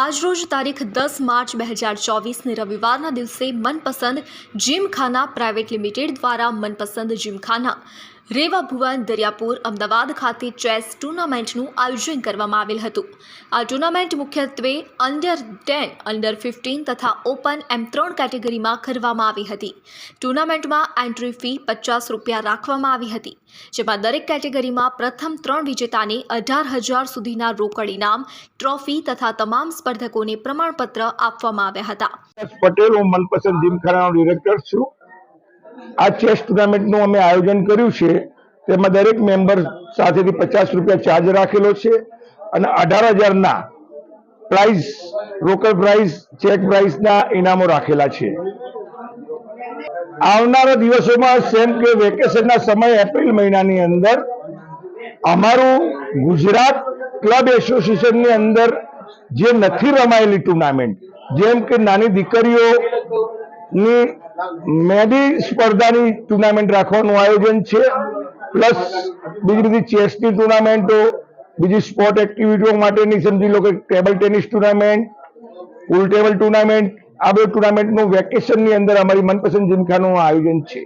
આજરોજ તારીખ દસ માર્ચ બે હજાર ચોવીસને રવિવારના દિવસે મનપસંદ જીમખાના પ્રાઇવેટ લિમિટેડ દ્વારા મનપસંદ જીમખાના રેવા ભુવન દરિયાપુર અમદાવાદ ખાતે ચેસ ટુર્નામેન્ટનું આયોજન કરવામાં આવેલ હતું. આ ટુર્નામેન્ટ મુખ્યત્વે અંડર ટેન, અંડર ફિફ્ટીન તથા ઓપન એમ ત્રણ કેટેગરીમાં કરવામાં આવી હતી. ટુર્નામેન્ટમાં એન્ટ્રી ફી પચાસ રૂપિયા રાખવામાં આવી હતી, જેમાં દરેક કેટેગરીમાં પ્રથમ ત્રણ વિજેતાને અઢાર હજાર સુધીના રોકડ ઇનામ, ટ્રોફી તથા તમામ સ્પર્ધકોને પ્રમાણપત્ર આપવામાં આવ્યા હતા. પટેલ, હું મનપસંદ જીમખાનાનો ડિરેક્ટર છું. આ ચેસ ટુર્નામેન્ટનું અમે આયોજન કર્યું છે. તેમાં દરેક મેમ્બર સાથેથી પચાસ રૂપિયા ચાર્જ રાખેલો છે અને અઢાર હજારના પ્રાઇઝ રોકડ પ્રાઇઝ, ચેક પ્રાઇઝના ઇનામો રાખેલા છે. આવનારા દિવસોમાં સેમ કે વેકેશનના સમય એપ્રિલ મહિનાની અંદર અમારું ગુજરાત ક્લબ એસોસિએશનની અંદર જે નથી રમાયેલી ટુર્નામેન્ટ, જેમ કે નાની દીકરીઓની મેડી સ્પર્ધાની ટુર્નામેન્ટ રાખવાનું આયોજન છે, પ્લસ બીજી બધી ચેસની ટુર્નામેન્ટો, બીજી સ્પોર્ટ એક્ટિવિટીઓ માટેની સમજી લો કે table tennis tournament, pool table tournament, આ બધી ટુર્નામેન્ટનું વેકેશનની અંદર અમારી મનપસંદ જીમખાનું આયોજન છે.